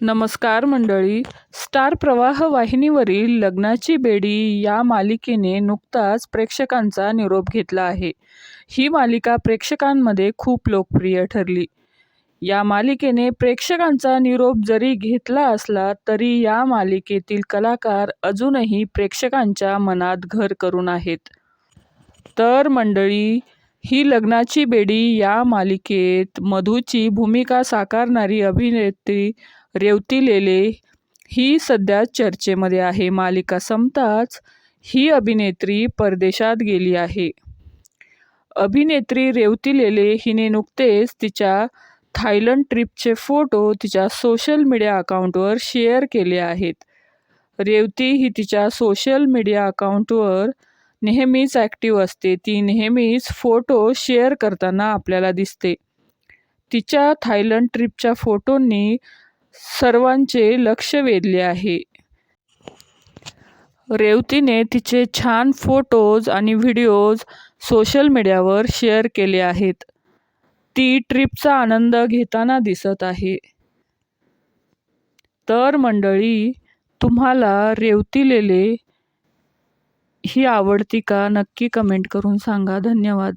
नमस्कार मंडळी. स्टार प्रवाह वाहिनीवरील लग्नाची बेडी या मालिकेने नुकताच प्रेक्षकांचा निरोप घेतला आहे. ही मालिका प्रेक्षकांमध्ये खूप लोकप्रिय ठरली. या मालिकेने प्रेक्षकांचा निरोप जरी घेतला असला तरी या मालिकेतील कलाकार अजूनही प्रेक्षकांच्या मनात घर करून आहेत. तर मंडळी ही लग्नाची बेडी या मालिकेत मधूची भूमिका साकारणारी अभिनेत्री रेवती लेले ही सध्या चर्चेमध्ये आहे. मालिका संपताच ही अभिनेत्री परदेशात गेली आहे. अभिनेत्री रेवती लेले हिने नुकतेच तिच्या थायलंड ट्रिपचे फोटो तिच्या सोशल मीडिया अकाउंटवर शेअर केले आहेत. रेवती ही तिच्या सोशल मीडिया अकाउंटवर नेहमीच ॲक्टिव्ह असते. ती नेहमीच फोटो शेअर करताना आपल्याला दिसते. तिच्या थायलंड ट्रिपच्या फोटोंनी सर्वांचे लक्ष वेधले आहे. रेवतीने तिचे छान फोटोज आणि व्हिडिओज सोशल मीडियावर शेअर केले आहेत. ती ट्रिपचा आनंद घेताना दिसत आहे. तर मंडळी तुम्हाला रेवती लेले ही आवडती का? नक्की कमेंट करून सांगा. धन्यवाद.